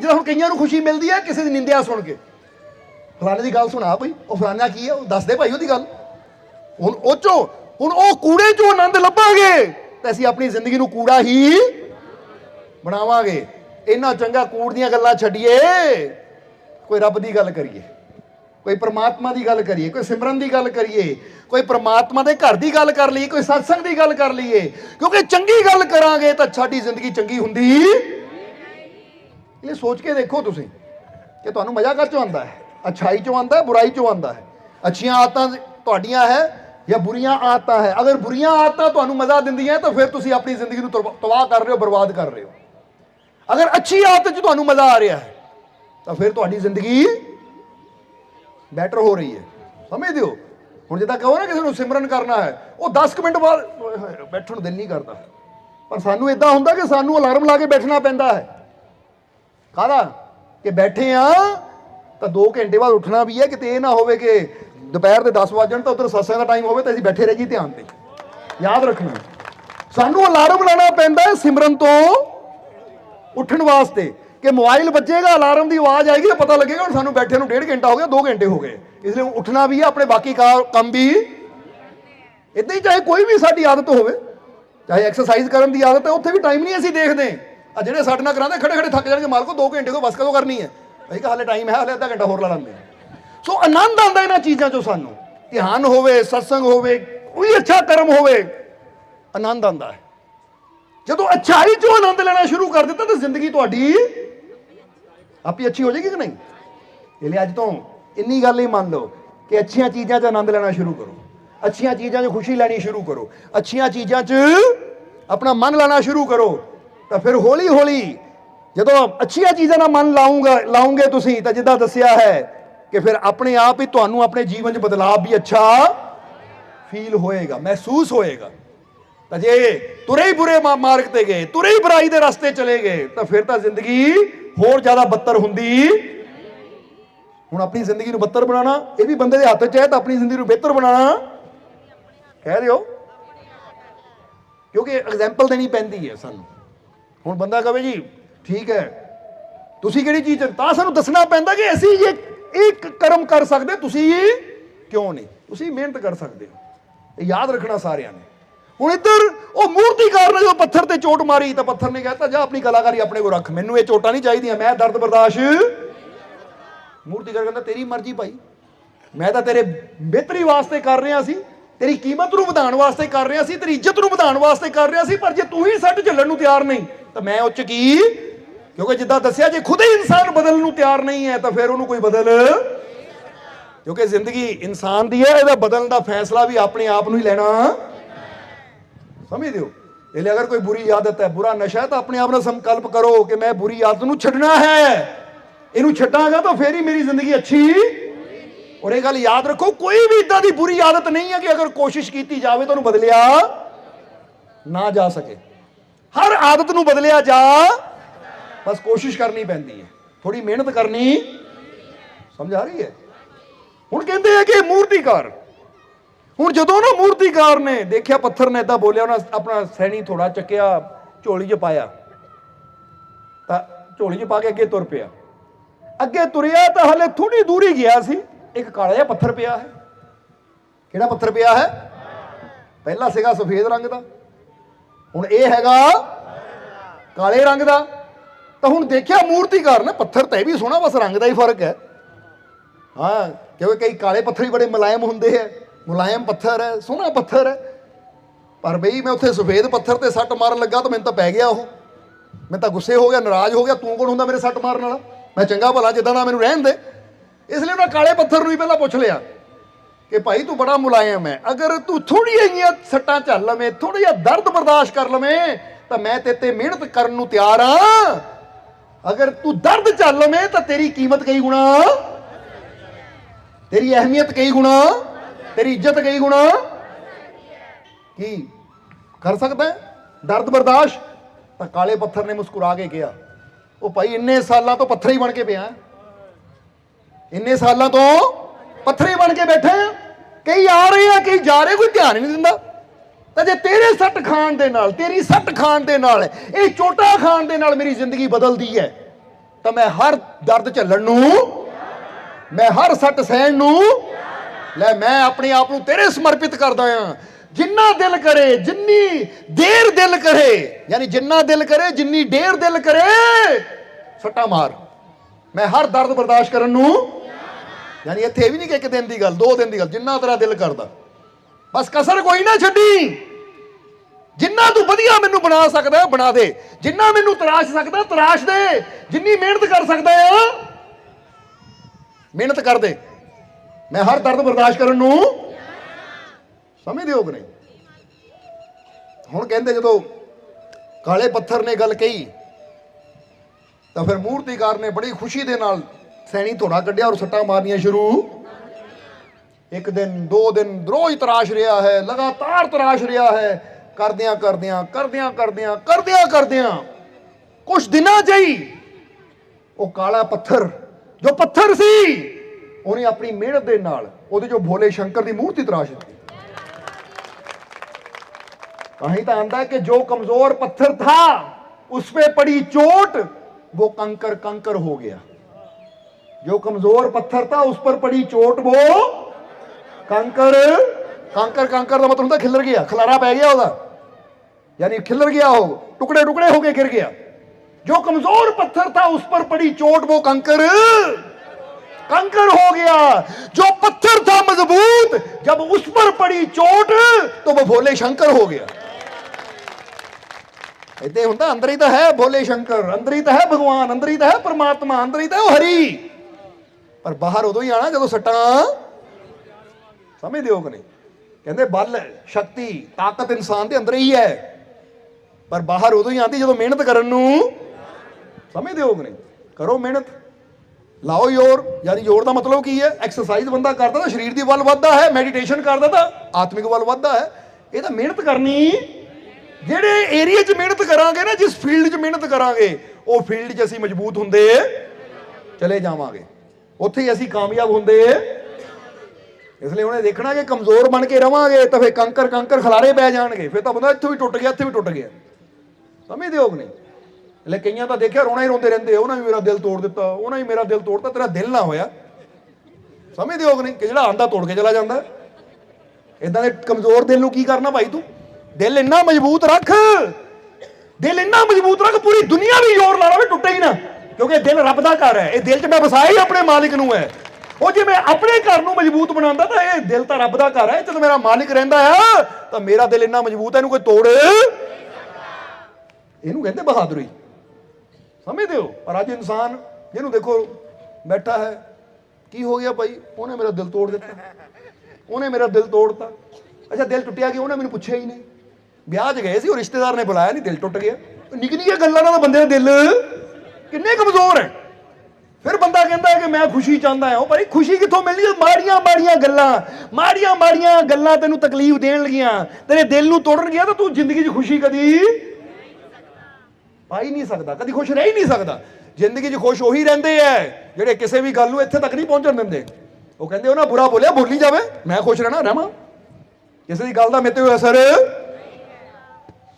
ਜਦੋਂ ਹੁਣ ਕਈਆਂ ਨੂੰ ਖੁਸ਼ੀ ਮਿਲਦੀ ਹੈ, ਕਿਸੇ ਦੀ ਨਿੰਦਿਆ ਸੁਣ ਕੇ। ਫਲਾਣੇ ਦੀ ਗੱਲ ਸੁਣਾ ਬਈ, ਉਹ ਫਲਾਣਾ ਕੀ ਹੈ? ਉਹ ਦੱਸ ਦੇ ਭਾਈ ਉਹਦੀ ਗੱਲ। ਹੁਣ ਉਹ ਚੋਂ ਹੁਣ ਉਹ ਕੂੜੇ ਚੋਂ ਆਨੰਦ ਲੱਭਾਂਗੇ। ਤੇ ਅਸੀਂ ਆਪਣੀ ਜ਼ਿੰਦਗੀ ਨੂੰ ਕੂੜਾ ਹੀ ਬਣਾਵਾਂਗੇ। ਇੰਨਾ ਚੰਗਾ ਕੂੜ ਦੀਆਂ ਗੱਲਾਂ ਛੱਡੀਏ। ਕੋਈ ਰੱਬ ਦੀ ਗੱਲ ਕਰੀਏ। ਕੋਈ ਪ੍ਰਮਾਤਮਾ ਦੀ ਗੱਲ ਕਰੀਏ। ਕੋਈ ਸਿਮਰਨ ਦੀ ਗੱਲ ਕਰੀਏ। ਕੋਈ ਪ੍ਰਮਾਤਮਾ ਦੇ ਘਰ ਦੀ ਗੱਲ ਕਰ ਲਈਏ। ਕੋਈ ਸਤਸੰਗ ਦੀ ਗੱਲ ਕਰ ਲਈਏ। ਕਿਉਂਕਿ ਚੰਗੀ ਗੱਲ ਕਰਾਂਗੇ ਤਾਂ ਸਾਡੀ ਜ਼ਿੰਦਗੀ ਚੰਗੀ ਹੁੰਦੀ ਇਹ ਸੋਚ ਕੇ ਦੇਖੋ ਤੁਸੀਂ ਕਿ ਤੁਹਾਨੂੰ ਮਜ਼ਾ ਕਰ ਚੋਂ ਆਉਂਦਾ ਹੈ? ਅਛਾਈ ਚੋਂ ਆਉਂਦਾ ਹੈ, ਬੁਰਾਈ ਚੋਂ ਆਉਂਦਾ ਹੈ? ਅੱਛੀਆਂ ਆਦਤਾਂ ਤੁਹਾਡੀਆਂ ਹੈ ਜਾਂ ਬੁਰੀਆਂ ਆਦਤਾਂ ਹੈ? ਅਗਰ ਬੁਰੀਆਂ ਆਦਤਾਂ ਤੁਹਾਨੂੰ ਮਜ਼ਾ ਦਿੰਦੀਆਂ ਤਾਂ ਫਿਰ ਤੁਸੀਂ ਆਪਣੀ ਜ਼ਿੰਦਗੀ ਨੂੰ ਤਬਾ- ਤਬਾਹ ਕਰ ਰਹੇ ਹੋ, ਬਰਬਾਦ ਕਰ ਰਹੇ ਹੋ। ਅਗਰ ਅੱਛੀ ਆਦਤ 'ਚ ਤੁਹਾਨੂੰ ਮਜ਼ਾ ਆ ਰਿਹਾ ਹੈ, ਤਾਂ ਫਿਰ ਤੁਹਾਡੀ ਜ਼ਿੰਦਗੀ ਬੈਟਰ ਹੋ ਰਹੀ ਹੈ। ਸਮਝਦੇ ਹੋ? ਹੁਣ ਜਿੱਦਾਂ ਕਹੋ ਨਾ ਕਿਸੇ ਨੂੰ ਸਿਮਰਨ ਕਰਨਾ ਹੈ, ਉਹ 10 ਕੁ ਮਿੰਟ ਬਾਅਦ ਬੈਠਣ ਦਿਲ ਨਹੀਂ ਕਰਦਾ। ਪਰ ਸਾਨੂੰ ਇਦਾਂ ਹੁੰਦਾ ਕਿ ਸਾਨੂੰ ਅਲਾਰਮ ਲਾ ਕੇ ਬੈਠਣਾ ਪੈਂਦਾ ਹੈ। ਕਾਹਦਾ? ਕਿ ਬੈਠੇ ਆ, ਤਾਂ 2 ਘੰਟੇ ਬਾਅਦ ਉੱਠਣਾ ਵੀ ਹੈ, ਕਿਤੇ ਇਹ ਨਾ ਹੋਵੇ ਕਿ ਦੁਪਹਿਰ ਦੇ 10 ਵਜਣ ਤਾਂ ਉਧਰ ਸੱਸਾਂ ਦਾ ਟਾਈਮ ਹੋਵੇ ਤਾਂ ਅਸੀਂ ਬੈਠੇ ਰਹਿ ਜੀ ਧਿਆਨ ਤੇ। ਯਾਦ ਰੱਖਣਾ। ਸਾਨੂੰ ਅਲਾਰਮ ਲਾਣਾ ਪੈਂਦਾ ਹੈ ਸਿਮਰਨ ਤੋਂ ਉੱਠਣ ਵਾਸਤੇ ਕਿ ਮੋਬਾਈਲ ਵੱਜੇਗਾ ਅਲਾਰਮ ਦੀ ਆਵਾਜ਼ ਆਏਗੀ ਪਤਾ ਲੱਗੇਗਾ ਹੁਣ ਸਾਨੂੰ ਬੈਠੇ ਨੂੰ ਡੇਢ ਘੰਟਾ ਹੋ ਗਿਆ 2 ਘੰਟੇ ਹੋ ਗਏ। ਇਸ ਲਈ ਉੱਠਣਾ ਵੀ ਹੈ, ਆਪਣੇ ਬਾਕੀ ਕਾ- ਕੰਮ ਵੀ ਇਦਾਂ ਹੀ ਚਾਹੇ ਕੋਈ ਵੀ ਸਾਡੀ ਆਦਤ ਹੋਵੇ, ਚਾਹੇ ਐਕਸਰਸਾਈਜ਼ ਕਰਨ ਦੀ ਆਦਤ ਹੈ, ਉੱਥੇ ਵੀ ਟਾਈਮ ਨਹੀਂ ਅਸੀਂ ਦੇਖਦੇ। ਆ ਜਿਹੜੇ ਸਾਡੇ ਨਾਲ ਕਰਾਉਂਦੇ, ਖੜੇ ਖੜੇ ਥੱਕ ਜਾਣਗੇ। ਮਾਲਕੋ 2 ਘੰਟੇ ਕੋ ਬਸ ਕਦੋਂ ਕਰਨੀ ਹੈ? ਅਸੀਂ ਕਿਹਾ, ਹਾਲੇ ਟਾਈਮ ਹੈ, ਹਾਲੇ ਅੱਧਾ ਘੰਟਾ ਹੋਰ ਲਾ ਲੈਂਦੇ ਸੋ ਆਨੰਦ ਆਉਂਦਾ ਇਹਨਾਂ ਚੀਜ਼ਾਂ ਚੋਂ ਸਾਨੂੰ। ਧਿਆਨ ਹੋਵੇ ਸਤਸੰਗ ਹੋਵੇ, ਕੋਈ ਅੱਛਾ ਕਰਮ ਹੋਵੇ, ਆਨੰਦ ਆਉਂਦਾ ਹੈ। ਜਦੋਂ ਅੱਛਾਈ ਚੋਂ ਆਨੰਦ ਲੈਣਾ ਸ਼ੁਰੂ ਕਰ ਦਿੱਤਾ, ਤਾਂ ਜ਼ਿੰਦਗੀ ਤੁਹਾਡੀ ਆਪੀ ਅੱਛੀ ਹੋ ਜਾਏਗੀ ਕਿ ਨਹੀਂ? ਇਹ ਲਈ ਅੱਜ ਤੋਂ ਇੰਨੀ ਗੱਲ ਹੀ ਮੰਨ ਲਓ ਕਿ ਅੱਛੀਆਂ ਚੀਜ਼ਾਂ 'ਚ ਆਨੰਦ ਲੈਣਾ ਸ਼ੁਰੂ ਕਰੋ। ਅੱਛੀਆਂ ਚੀਜ਼ਾਂ 'ਚ ਖੁਸ਼ੀ ਲੈਣੀ ਸ਼ੁਰੂ ਕਰੋ। ਅੱਛੀਆਂ ਚੀਜ਼ਾਂ 'ਚ ਆਪਣਾ ਮਨ ਲਾਣਾ ਸ਼ੁਰੂ ਕਰੋ। ਤਾਂ ਫਿਰ ਹੌਲੀ ਹੌਲੀ ਜਦੋਂ ਅੱਛੀਆਂ ਚੀਜ਼ਾਂ ਨਾਲ ਮਨ ਲਾਉਂਗਾ, ਲਾਉਂਗੇ ਤੁਸੀਂ, ਤਾਂ ਜਿੱਦਾਂ ਦੱਸਿਆ ਹੈ ਕਿ ਫਿਰ ਆਪਣੇ ਆਪ ਹੀ ਤੁਹਾਨੂੰ ਆਪਣੇ ਜੀਵਨ 'ਚ ਬਦਲਾਅ ਵੀ ਅੱਛਾ ਫੀਲ ਹੋਏਗਾ, ਮਹਿਸੂਸ ਹੋਏਗਾ। ਤਾਂ ਜੇ ਤੁਰੇ ਹੀ ਬੁਰੇ ਮਾਰਗ ਤੇ ਗਏ, ਤੁਰੇ ਹੀ ਬੁਰਾਈ ਦੇ ਰਸਤੇ ਚਲੇ ਗਏ, ਤਾਂ ਫਿਰ ਤਾਂ ਜ਼ਿੰਦਗੀ ਹੋਰ ਜ਼ਿਆਦਾ ਬੱਤਰ ਹੁੰਦੀ। ਹੁਣ ਆਪਣੀ ਜ਼ਿੰਦਗੀ ਨੂੰ ਬੱਤਰ ਬਣਾਉਣਾ, ਇਹ ਵੀ ਬੰਦੇ ਦੇ ਹੱਥ 'ਚ ਹੈ, ਤਾਂ ਆਪਣੀ ਜ਼ਿੰਦਗੀ ਨੂੰ ਬਿਹਤਰ ਬਣਾਉਣਾ। ਕਹਿ ਦਿਓ। ਕਿਉਂਕਿ ਐਗਜ਼ਾਮਪਲ ਦੇਣੀ ਪੈਂਦੀ ਹੈ ਸਾਨੂੰ। ਹੁਣ ਬੰਦਾ ਕਹੇ ਜੀ, ਠੀਕ ਹੈ, ਤੁਸੀਂ ਕਿਹੜੀ ਚੀਜ਼ ਤਾਂ ਸਾਨੂੰ ਦੱਸਣਾ ਪੈਂਦਾ ਕਿ ਅਸੀਂ ਇਹ ਇੱਕ ਕਰਮ ਕਰ ਸਕਦੇ, ਤੁਸੀਂ ਕਿਉਂ ਨਹੀਂ? ਤੁਸੀਂ ਮਿਹਨਤ ਕਰ ਸਕਦੇ ਹੋ। ਇਹ ਯਾਦ ਰੱਖਣਾ ਸਾਰਿਆਂ ਨੇ। ਹੁਣ ਇੱਧਰ ਉਹ ਮੂਰਤੀਕਾਰ ਨੇ ਜਦੋਂ ਪੱਥਰ ਤੇ ਚੋਟ ਮਾਰੀ, ਤਾਂ ਪੱਥਰ ਨੇ ਕਹਿਤਾ, ਜਾ ਆਪਣੀ ਕਲਾਕਾਰੀ ਆਪਣੇ ਕੋਲ ਰੱਖ, ਮੈਨੂੰ ਇਹ ਚੋਟਾਂ ਨਹੀਂ ਚਾਹੀਦੀਆਂ, ਮੈਂ ਦਰਦ ਬਰਦਾਸ਼ਤ ਮੂਰਤੀਕਾਰ ਕਹਿੰਦਾ, ਤੇਰੀ ਮਰਜ਼ੀ ਭਾਈ। ਮੈਂ ਤਾਂ ਤੇਰੇ ਬਿਹਤਰੀ ਵਾਸਤੇ ਕਰ ਰਿਹਾ ਸੀ, ਤੇਰੀ ਕੀਮਤ ਨੂੰ ਵਧਾਉਣ ਵਾਸਤੇ ਕਰ ਰਿਹਾ ਸੀ, ਤੇਰੀ ਇੱਜ਼ਤ ਨੂੰ ਵਧਾਉਣ ਵਾਸਤੇ ਕਰ ਰਿਹਾ ਸੀ, ਪਰ ਜੇ ਤੂੰ ਹੀ ਸੱਟ ਝੱਲਣ ਨੂੰ ਤਿਆਰ ਨਹੀਂ ਤਾਂ ਮੈਂ ਉੱਚ ਕੀ? ਕਿਉਂਕਿ ਜਿੱਦਾਂ ਦੱਸਿਆ, ਜੇ ਖੁਦ ਹੀ ਇਨਸਾਨ ਬਦਲਣ ਨੂੰ ਤਿਆਰ ਨਹੀਂ ਹੈ, ਤਾਂ ਫਿਰ ਉਹਨੂੰ ਕੋਈ ਬਦਲ ਕਿਉਂਕਿ ਜ਼ਿੰਦਗੀ ਇਨਸਾਨ ਦੀ ਹੈ, ਇਹਦਾ ਬਦਲਣ ਦਾ ਫੈਸਲਾ ਵੀ ਆਪਣੇ ਆਪ ਨੂੰ ਹੀ ਲੈਣਾ। ਸਮਝਦੇ ਹੋ? ਇਹ ਲਈ ਅਗਰ ਕੋਈ ਬੁਰੀ ਆਦਤ ਹੈ, ਬੁਰਾ ਨਸ਼ਾ ਹੈ, ਤਾਂ ਆਪਣੇ ਆਪ ਨਾਲ ਸੰਕਲਪ ਕਰੋ ਕਿ ਮੈਂ ਬੁਰੀ ਆਦਤ ਨੂੰ ਛੱਡਣਾ ਹੈ। ਇਹਨੂੰ ਛੱਡਾਂਗਾ ਤਾਂ ਫੇਰ ਹੀ ਮੇਰੀ ਜ਼ਿੰਦਗੀ ਅੱਛੀ। ਔਰ ਇਹ ਗੱਲ ਯਾਦ ਰੱਖੋ, ਕੋਈ ਵੀ ਇਦਾਂ ਦੀ ਬੁਰੀ ਆਦਤ ਨਹੀਂ ਹੈ ਕਿ ਅਗਰ ਕੋਸ਼ਿਸ਼ ਕੀਤੀ ਜਾਵੇ ਤਾਂ ਉਹਨੂੰ ਬਦਲਿਆ ਨਾ ਜਾ ਸਕੇ। ਹਰ ਆਦਤ ਨੂੰ ਬਦਲਿਆ ਜਾ। ਬਸ ਕੋਸ਼ਿਸ਼ ਕਰਨੀ ਪੈਂਦੀ ਹੈ। ਥੋੜੀ ਮਿਹਨਤ ਕਰਨੀ। ਸਮਝ ਆ ਰਹੀ ਹੈ? ਹੁਣ ਕਹਿੰਦੇ ਆ ਕਿ ਮੂਰਤੀਕਾਰ। ਹੁਣ ਜਦੋਂ ਨਾ ਮੂਰਤੀਕਾਰ ਨੇ ਦੇਖਿਆ ਪੱਥਰ ਨੇ ਇਦਾਂ ਬੋਲਿਆ, ਉਹਨਾਂ ਆਪਣਾ ਸੈਣੀ ਥੋੜਾ ਚੱਕਿਆ, ਝੋਲੀ 'ਚ ਪਾਇਆ। ਤਾਂ ਝੋਲੀ 'ਚ ਪਾ ਕੇ ਅੱਗੇ ਤੁਰ ਪਿਆ। ਅੱਗੇ ਤੁਰਿਆ ਤਾਂ ਹਲੇ ਥੋੜੀ ਦੂਰੀ ਗਿਆ ਸੀ। ਇੱਕ ਕਾਲਾ ਜਿਹਾ ਪੱਥਰ ਪਿਆ ਹੈ। ਕਿਹੜਾ ਪੱਥਰ ਪਿਆ ਹੈ? ਪਹਿਲਾ ਸੀਗਾ ਸਫੇਦ ਰੰਗ ਦਾ। ਹੁਣ ਇਹ ਹੈਗਾ ਕਾਲੇ ਰੰਗ ਦਾ। ਤਾਂ ਹੁਣ ਦੇਖਿਆ ਮੂਰਤੀਕਾਰ ਨੇ ਪੱਥਰ ਤਾਂ ਇਹ ਵੀ ਸੋਹਣਾ, ਬਸ ਰੰਗ ਦਾ ਹੀ ਫ਼ਰਕ ਹੈ। ਹਾਂ, ਕਿਉਂਕਿ ਕਈ ਕਾਲੇ ਪੱਥਰ ਹੀ ਬੜੇ ਮੁਲਾਇਮ ਹੁੰਦੇ ਹੈ। ਮੁਲਾਇਮ ਪੱਥਰ ਹੈ, ਸੋਹਣਾ ਪੱਥਰ ਹੈ। ਪਰ ਬਈ ਮੈਂ ਉੱਥੇ ਸਫੇਦ ਪੱਥਰ ਤੇ ਸੱਟ ਮਾਰਨ ਲੱਗਾ ਤਾਂ ਮੈਨੂੰ ਤਾਂ ਪੈ ਗਿਆ ਉਹ। ਮੈਂ ਤਾਂ ਗੁੱਸੇ ਹੋ ਗਿਆ, ਨਾਰਾਜ਼ ਹੋ ਗਿਆ, ਤੂੰ ਕੌਣ ਹੁੰਦਾ ਮੇਰੇ ਸੱਟ ਮਾਰਨ ਵਾਲਾ? ਮੈਂ ਚੰਗਾ ਭਲਾ ਜਿੱਦਾਂ ਦਾ ਮੈਨੂੰ ਰਹਿਣ ਦੇ। ਇਸ ਲਈ ਉਹਨਾਂ ਕਾਲੇ ਪੱਥਰ ਨੂੰ ਹੀ ਪਹਿਲਾਂ ਪੁੱਛ ਲਿਆ। ਕਿ ਭਾਈ ਤੂੰ ਬੜਾ ਮੁਲਾਇਮ ਹੈ। ਅਗਰ ਤੂੰ ਥੋੜੀ ਜਿਹੀਆਂ ਸੱਟਾਂ ਝੱਲ ਲਵੇਂ ਥੋੜਾ ਜਿਹਾ ਦਰਦ ਬਰਦਾਸ਼ਤ ਕਰ ਲਵੇਂ, ਤਾਂ ਮੈਂ ਤੇ ਤੇ ਮਿਹਨਤ ਕਰਨ ਨੂੰ ਤਿਆਰ ਹਾਂ ਅਗਰ ਤੂੰ ਦਰਦ ਝੱਲ ਲਵੇਂ, ਤਾਂ ਤੇਰੀ ਕੀਮਤ ਕਈ ਗੁਣਾ? ਤੇਰੀ ਅਹਿਮੀਅਤ ਕਈ ਗੁਣਾ? ਤੇਰੀ ਇੱਜ਼ਤ ਕਈ ਗੁਣਾ? ਕੀ ਕਰ ਸਕਦਾ ਦਰਦ ਬਰਦਾਸ਼ਤ? ਤਾਂ ਕਾਲੇ ਪੱਥਰ ਨੇ ਮੁਸਕਰਾ ਕੇ ਕਿਹਾ, ਉਹ ਭਾਈ ਇੰਨੇ ਸਾਲਾਂ ਤੋਂ ਪੱਥਰ ਹੀ ਬਣ ਕੇ ਪਿਆ। ਇੰਨੇ ਸਾਲਾਂ ਤੋਂ ਪੱਥਰੇ ਬਣ ਕੇ ਬੈਠੇ ਆ। ਕਈ ਆ ਰਹੇ ਆ, ਕਈ ਜਾ ਰਹੇ ਕੋਈ ਧਿਆਨ ਹੀ ਨਹੀਂ ਦਿੰਦਾ। ਤਾਂ ਜੇ ਤੇਰੇ ਸੱਟ ਖਾਣ ਦੇ ਨਾਲ, ਤੇਰੀ ਸੱਟ ਖਾਣ ਦੇ ਨਾਲ, ਇਹ ਚੋਟਾ ਖਾਣ ਦੇ ਨਾਲ ਮੇਰੀ ਜ਼ਿੰਦਗੀ ਬਦਲਦੀ ਹੈ, ਤਾਂ ਮੈਂ ਹਰ ਦਰਦ ਝੱਲਣ ਨੂੰ, ਮੈਂ ਹਰ ਸੱਟ ਸਹਿਣ ਨੂੰ, ਲੈ ਮੈਂ ਆਪਣੇ ਆਪ ਨੂੰ ਤੇਰੇ ਸਮਰਪਿਤ ਕਰਦਾ ਆ ਜਿੰਨਾ ਦਿਲ ਕਰੇ, ਜਿੰਨੀ ਦੇਰ ਦਿਲ ਕਰੇ, ਯਾਨੀ ਜਿੰਨਾ ਦਿਲ ਕਰੇ, ਜਿੰਨੀ ਦੇਰ ਦਿਲ ਕਰੇ, ਸੱਟਾ ਮਾਰ। ਮੈਂ ਹਰ ਦਰਦ ਬਰਦਾਸ਼ਤ ਕਰਨ ਨੂੰ ਯਾਨੀ ਇੱਥੇ ਇਹ ਵੀ ਨਹੀਂ ਕਿ ਇੱਕ ਦਿਨ ਦੀ ਗੱਲ, ਦੋ ਦਿਨ ਦੀ ਗੱਲ, ਜਿੰਨਾ ਤੇਰਾ ਦਿਲ ਕਰਦਾ। ਬਸ ਕਸਰ ਕੋਈ ਨਾ ਛੱਡੀ। ਜਿੰਨਾ ਤੂੰ ਵਧੀਆ ਮੈਨੂੰ ਬਣਾ ਸਕਦਾ ਬਣਾ ਦੇ। ਜਿੰਨਾ ਮੈਨੂੰ ਤਰਾਸ਼ ਸਕਦਾ, ਤਰਾਸ਼ ਦੇ। ਜਿੰਨੀ ਮਿਹਨਤ ਕਰ ਸਕਦਾ ਆ, ਮਿਹਨਤ ਕਰ ਦੇ। ਮੈਂ ਹਰ ਦਰਦ ਬਰਦਾਸ਼ਤ ਕਰਨ ਨੂੰ ਸਮਝਦੇ ਹੋ ਕਿ ਨਹੀਂ। ਹੁਣ ਕਹਿੰਦੇ ਜਦੋਂ ਕਾਲੇ ਪੱਥਰ ਨੇ ਗੱਲ ਕਹੀ, ਤਾਂ ਫਿਰ ਮੂਰਤੀਕਾਰ ਨੇ ਬੜੀ ਖੁਸ਼ੀ ਦੇ ਨਾਲ ਸੈਣੀ ਥੋੜਾ ਕੱਢਿਆ ਔਰ ਸੱਟਾਂ ਮਾਰਨੀਆਂ ਸ਼ੁਰੂ ਇੱਕ ਦਿਨ ਦੋ ਦਿਨ ਰੋਜ਼ ਤਰਾਸ਼ ਰਿਹਾ ਹੈ ਲਗਾਤਾਰ ਤਰਾਸ਼ ਰਿਹਾ ਹੈ ਕਰਦਿਆਂ ਕਰਦਿਆਂ ਕਰਦਿਆਂ ਕਰਦਿਆਂ ਕਰਦਿਆਂ ਕਰਦਿਆਂ ਕੁਝ ਦਿਨਾਂ ਜਈ ਉਹ ਕਾਲਾ ਪੱਥਰ ਜੋ ਪੱਥਰ ਸੀ ਉਹਨੇ ਆਪਣੀ ਮਿਹਨਤ ਦੇ ਨਾਲ ਉਹਦੇ ਜੋ ਭੋਲੇ ਸ਼ੰਕਰ ਦੀ ਮੂਰਤੀ ਤਰਾਸ਼ ਦਿੱਤੀ कहीं तो आंदा है कि जो कमजोर पत्थर था उस पे पड़ी चोट वो कंकर कंकर हो गया जो कमजोर पत्थर था उस पर पड़ी चोट वो कंकर कंकर कंकर का मतलब ਹੁੰਦਾ ਖਿਲਰ ਗਿਆ ਖਲਾਰਾ ਪੈ ਗਿਆ ਉਹਦਾ यानी खिलर गया हो टुकड़े टुकड़े होके गिर गया जो कमजोर पत्थर था उस पर पड़ी चोट वो कंकर कंकर हो गया जो पत्थर था मजबूत जब उस पर पड़ी चोट तो वो भोले शंकर हो गया ਇਦਾਂ ਹੁੰਦਾ ਅੰਦਰ ਹੀ ਤਾਂ ਹੈ ਭੋਲੇ ਸ਼ੰਕਰ ਅੰਦਰ ਹੀ ਤਾਂ ਹੈ ਭਗਵਾਨ ਅੰਦਰ ਹੀ ਤਾਂ ਹੈ ਪਰਮਾਤਮਾ ਅੰਦਰ ਹੀ ਤਾਂ ਹੈ ਉਹ ਹਰੀ ਪਰ ਬਾਹਰ ਉਦੋਂ ਹੀ ਆਣਾ ਜਦੋਂ ਸੱਟਾਂ। ਸਮਝਦੇ ਹੋ ਕਿ ਨਹੀਂ? ਕਹਿੰਦੇ ਬਲ, ਸ਼ਕਤੀ, ਤਾਕਤ ਇਨਸਾਨ ਦੇ ਅੰਦਰ ਹੀ ਹੈ। ਪਰ ਬਾਹਰ ਉਦੋਂ ਹੀ ਆਉਂਦੀ ਜਦੋਂ ਮਿਹਨਤ ਕਰਨ ਨੂੰ। ਸਮਝਦੇ ਹੋ ਕਿ ਨਹੀਂ? ਕਰੋ ਮਿਹਨਤ। ਲਾਓ ਯੋਰ ਯਾਨੀ ਯੋਰ ਦਾ ਮਤਲਬ ਕੀ ਹੈ? ਐਕਸਰਸਾਈਜ਼ ਬੰਦਾ ਕਰਦਾ ਤਾਂ ਸਰੀਰ ਦੀ ਵੱਲ ਵੱਧਦਾ ਹੈ ਮੈਡੀਟੇਸ਼ਨ ਕਰਦਾ ਤਾਂ ਆਤਮਿਕ ਵੱਲ ਵੱਧਦਾ ਹੈ। ਇਹ ਤਾਂ ਮਿਹਨਤ ਕਰਨੀ। ਜਿਹੜੇ ਏਰੀਆ 'ਚ ਮਿਹਨਤ ਕਰਾਂਗੇ ਨਾ, ਜਿਸ ਫੀਲਡ 'ਚ ਮਿਹਨਤ ਕਰਾਂਗੇ, ਉਹ ਫੀਲਡ 'ਚ ਅਸੀਂ ਮਜ਼ਬੂਤ ਹੁੰਦੇ ਚਲੇ ਜਾਵਾਂਗੇ। ਉੱਥੇ ਹੀ ਅਸੀਂ ਕਾਮਯਾਬ ਹੁੰਦੇ ਇਸ ਲਈ ਉਹਨੇ ਦੇਖਣਾ ਕਿ ਕਮਜ਼ੋਰ ਬਣ ਕੇ ਰਵਾਂਗੇ ਤਾਂ ਫੇ ਕੰਕਰ ਕੰਕਰ ਖਲਾਰੇ ਪੈ ਜਾਣਗੇ। ਫੇ ਤਾਂ ਬੰਦਾ ਇੱਥੋਂ ਵੀ ਟੁੱਟ ਗਿਆ, ਇੱਥੇ ਵੀ ਟੁੱਟ ਗਿਆ। ਸਮਝਦੇ ਹੋ ਕਿ ਨਹੀਂ? ਲੈ ਕਈਆਂ ਤਾਂ ਦੇਖਿਆ ਰੋਣਾ ਹੀ ਰੋਂਦੇ ਰਹਿੰਦੇ ਉਹਨਾਂ ਵੀ ਮੇਰਾ ਦਿਲ ਤੋੜ ਦਿੱਤਾ, ਉਹਨਾਂ ਹੀ ਮੇਰਾ ਦਿਲ ਤੋੜਤਾ, ਤੇਰਾ ਦਿਲ ਨਾ ਹੋਇਆ। ਸਮਝਦੇ ਹੋ ਕਿ ਨਹੀਂ? ਕਿ ਜਿਹੜਾ ਆਂਦਾ ਤੋੜ ਕੇ ਚਲਾ ਜਾਂਦਾ। ਇਦਾਂ ਦੇ ਕਮਜ਼ੋਰ ਦਿਲ ਨੂੰ ਕੀ ਕਰਨਾ ਭਾਈ ਤੂੰ? ਦਿਲ ਇੰਨਾ ਮਜ਼ਬੂਤ ਰੱਖ, ਦਿਲ ਇੰਨਾ ਮਜ਼ਬੂਤ ਰੱਖ, ਪੂਰੀ ਦੁਨੀਆ ਵੀ ਜ਼ੋਰ ਲਾ ਲਵੇ ਟੁੱਟੇ ਹੀ ਨਾ। ਕਿਉਂਕਿ ਇਹ ਦਿਲ ਰੱਬ ਦਾ ਘਰ ਹੈ। ਇਹ ਦਿਲ 'ਚ ਮੈਂ ਵਸਾਇਆ ਹੀ ਆਪਣੇ ਮਾਲਿਕ ਨੂੰ ਹੈ। ਉਹ ਜੇ ਮੈਂ ਆਪਣੇ ਘਰ ਨੂੰ ਮਜ਼ਬੂਤ ਬਣਾਉਂਦਾ ਤਾਂ ਇਹ ਦਿਲ ਤਾਂ ਰੱਬ ਦਾ ਘਰ ਹੈ। ਜਦੋਂ ਮੇਰਾ ਮਾਲਿਕ ਰਹਿੰਦਾ ਆ, ਤਾਂ ਮੇਰਾ ਦਿਲ ਇੰਨਾ ਮਜ਼ਬੂਤ ਹੈ, ਇਹਨੂੰ ਕੋਈ ਤੋੜ। ਇਹਨੂੰ ਕਹਿੰਦੇ ਬਹਾਦਰੀ। ਸਮਝਦੇ ਹੋ? ਪਰ ਅੱਜ ਇਨਸਾਨ, ਜਿਹਨੂੰ ਦੇਖੋ, ਬੈਠਾ ਹੈ। ਕੀ ਹੋ ਗਿਆ ਭਾਈ? ਉਹਨੇ ਮੇਰਾ ਦਿਲ ਤੋੜ ਦਿੱਤਾ। ਉਹਨੇ ਮੇਰਾ ਦਿਲ ਤੋੜਤਾ। ਅੱਛਾ, ਦਿਲ ਟੁੱਟਿਆ ਕਿ ਉਹਨੇ ਮੈਨੂੰ ਪੁੱਛਿਆ ਹੀ ਨਹੀਂ? ਵਿਆਹ 'ਚ ਗਏ ਸੀ ਉਹ ਰਿਸ਼ਤੇਦਾਰ ਨੇ ਬੁਲਾਇਆ ਨਹੀਂ, ਦਿਲ ਟੁੱਟ ਗਿਆ। ਨਿੱਕੀ ਨਿੱਕੀਆਂ ਗੱਲਾਂ ਨਾਲ ਬੰਦੇ ਦਾ ਦਿਲ ਕਿੰਨੇ ਕਮਜ਼ੋਰ ਹੈ? ਫਿਰ ਬੰਦਾ ਕਹਿੰਦਾ ਕਿ ਮੈਂ ਖੁਸ਼ੀ ਚਾਹੁੰਦਾ ਹਾਂ। ਉਹ ਭਾਈ ਖੁਸ਼ੀ ਕਿੱਥੋਂ ਮਿਲਦੀ ਹੈ? ਮਾੜੀਆਂ ਮਾੜੀਆਂ ਗੱਲਾਂ, ਮਾੜੀਆਂ ਮਾੜੀਆਂ ਗੱਲਾਂ ਤੈਨੂੰ ਤਕਲੀਫ ਦੇਣ ਲੱਗੀਆਂ। ਤੇਰੇ ਦਿਲ ਨੂੰ ਤੋੜਨ ਗਿਆ ਤਾਂ ਤੂੰ ਜ਼ਿੰਦਗੀ 'ਚ ਖੁਸ਼ੀ ਕਦੀ ਪਾ ਹੀ ਨਹੀਂ ਸਕਦਾ, ਕਦੀ ਖੁਸ਼ ਰਹਿ ਹੀ ਨਹੀਂ ਸਕਦਾ। ਜ਼ਿੰਦਗੀ 'ਚ ਖੁਸ਼ ਉਹੀ ਰਹਿੰਦੇ ਐ, ਜਿਹੜੇ ਕਿਸੇ ਵੀ ਗੱਲ ਨੂੰ ਇੱਥੇ ਤੱਕ ਨਹੀਂ ਪਹੁੰਚਣ ਦਿੰਦੇ। ਉਹ ਕਹਿੰਦੇ ਉਹ ਨਾ ਬੁਰਾ ਬੋਲਿਆ, ਬੋਲੀ ਜਾਵੇ। ਮੈਂ ਖੁਸ਼ ਰਹਿਣਾ ਰਹਾਂ ਕਿਸੇ ਦੀ ਗੱਲ ਦਾ ਮੇਰੇ ਤੇ ਕੋਈ ਅਸਰ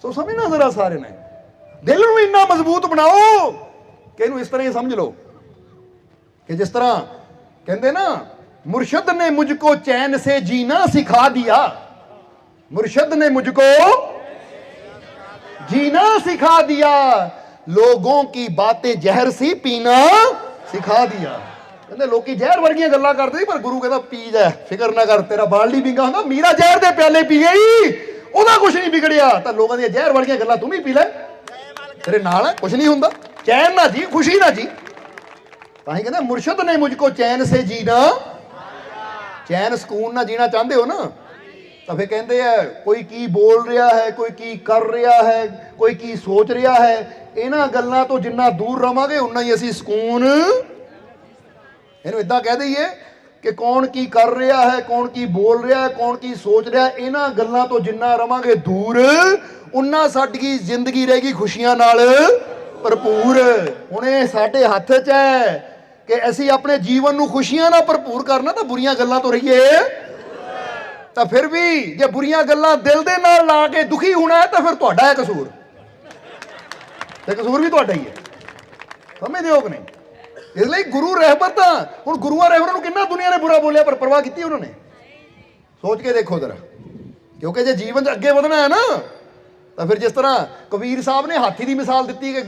ਸੋ ਸਮਝਣਾ ਜ਼ਰਾ ਸਾਰੇ ਨੇ। ਦਿਲ ਨੂੰ ਇੰਨਾ ਮਜ਼ਬੂਤ ਬਣਾਓ ਕਿ ਇਹਨੂੰ ਇਸ ਤਰ੍ਹਾਂ ਹੀ ਸਮਝ ਲਓ ਕਿ ਜਿਸ ਤਰ੍ਹਾਂ ਕਹਿੰਦੇ ਨਾ ਮੁਰਸ਼ਦ ਨੇ ਮੁਝ ਕੋ ਚੈਨ ਸੇ ਜੀਣਾ ਸਿਖਾ ਦਿਆ ਮੁਰਸ਼ਦ ਨੇ ਮੁਝ ਕੋ जीना सिखा दिया लोगों की बातें जहर सी पीना सिखा दिया ਕਹਿੰਦੇ ਲੋਕੀ ਜ਼ਹਿਰ ਵਰਗੀਆਂ ਗੱਲਾਂ ਕਰਦੇ ਸੀ ਪਰ ਗੁਰੂ ਕਹਿੰਦਾ ਪੀ ਜਾ ਫਿਕਰ ਨਾ ਕਰ ਤੇਰਾ ਬਾਲਟੀ ਵਿੰਗਾ ਹੁੰਦਾ ਮੀਰਾ ਜ਼ਹਿਰ ਦੇ ਪਿਆਲੇ ਪੀ ਗਈ ਉਹਦਾ ਕੁਝ ਨਹੀਂ ਵਿਗੜਿਆ ਤਾਂ ਲੋਕਾਂ ਦੀਆਂ ਜ਼ਹਿਰ ਵਰਗੀਆਂ ਗੱਲਾਂ ਤੂੰ ਵੀ ਪੀ ਲੈ ਤੇਰੇ ਨਾਲ ਹੈ ਕੁਝ ਨਹੀਂ ਹੁੰਦਾ ਚੈਨ ਨਾ ਜੀ, ਖੁਸ਼ੀ ਨਾ ਜੀ। ਤਾਂ ਹੀ ਕਹਿੰਦੇ, ਮੁਰਸ਼ਦ ਨੇ ਮੁਝ ਕੋ ਚੈਨ ਸੇ ਜੀਣਾ। ਚੈਨ ਸਕੂਨ ਨਾਲ ਜੀਣਾ ਚਾਹੁੰਦੇ ਹੋ ਨਾ? ਤਾਂ ਫੇ ਕਹਿੰਦੇ ਆ, ਕੋਈ ਕੀ ਬੋਲ ਰਿਹਾ ਹੈ, ਕੋਈ ਕੀ ਕਰ ਰਿਹਾ ਹੈ, ਕੋਈ ਕੀ ਸੋਚ ਰਿਹਾ ਹੈ, ਇਹਨਾਂ ਗੱਲਾਂ ਤੋਂ ਜਿੰਨਾ ਦੂਰ ਰਵਾਂਗੇ, ਉਨਾ ਹੀ ਅਸੀਂ ਸਕੂਨ। ਇਹਨੂੰ ਇਦਾਂ ਕਹਿ ਦਈਏ ਕਿ ਕੌਣ ਕੀ ਕਰ ਰਿਹਾ ਹੈ, ਕੌਣ ਕੀ ਬੋਲ ਰਿਹਾ ਹੈ, ਕੌਣ ਕੀ ਸੋਚ ਰਿਹਾ ਹੈ, ਇਹਨਾਂ ਗੱਲਾਂ ਤੋਂ ਜਿੰਨਾ ਰਵਾਂਗੇ ਦੂਰ, ਉਨਾ ਸਾਡੀ ਜ਼ਿੰਦਗੀ ਰਹੇਗੀ ਖੁਸ਼ੀਆਂ ਨਾਲ। ਭਰਪੂਰ। ਹੁਣੇ ਸਾਡੇ ਹੱਥ 'ਚ ਹੈ ਕਿ ਅਸੀਂ ਆਪਣੇ ਜੀਵਨ ਨੂੰ ਖੁਸ਼ੀਆਂ ਨਾਲ ਭਰਪੂਰ ਕਰਨਾ ਤਾਂ ਬੁਰੀਆਂ ਗੱਲਾਂ ਤੋਂ ਰਹੀਏ। ਤਾਂ ਫਿਰ ਵੀ ਜੇ ਬੁਰੀਆਂ ਗੱਲਾਂ ਦਿਲ ਦੇ ਨਾਲ ਲਾ ਕੇ ਦੁਖੀ ਹੋਣਾ ਹੈ ਤਾਂ ਫਿਰ ਤੁਹਾਡਾ ਹੈ ਕਸੂਰ। ਤੇ ਕਸੂਰ ਵੀ ਤੁਹਾਡਾ ਹੀ ਹੈ। ਸਮਝਦੇ ਹੋ ਕਿ ਨਹੀਂ? ਇਸ ਲਈ ਗੁਰੂ ਰਹਿਬਰ ਤਾਂ ਹੁਣ ਗੁਰੂਆਂ ਰਹਿਬਰਾਂ ਨੂੰ ਕਿੰਨਾ ਦੁਨੀਆ ਨੇ ਬੁਰਾ ਬੋਲਿਆ ਪਰ ਪਰਵਾਹ ਕੀਤੀ ਉਹਨਾਂ ਨੇ? ਸੋਚ ਕੇ ਦੇਖੋ ਜ਼ਰਾ। ਕਿਉਂਕਿ ਜੇ ਜੀਵਨ 'ਚ ਅੱਗੇ ਵਧਣਾ ਹੈ ਨਾ, ਤਾਂ ਫਿਰ ਜਿਸ ਤਰ੍ਹਾਂ ਕਬੀਰ ਸਾਹਿਬ ਨੇ ਹਾਥੀ ਦੀ ਮਿਸਾਲ ਦਿੱਤੀ ਕਿ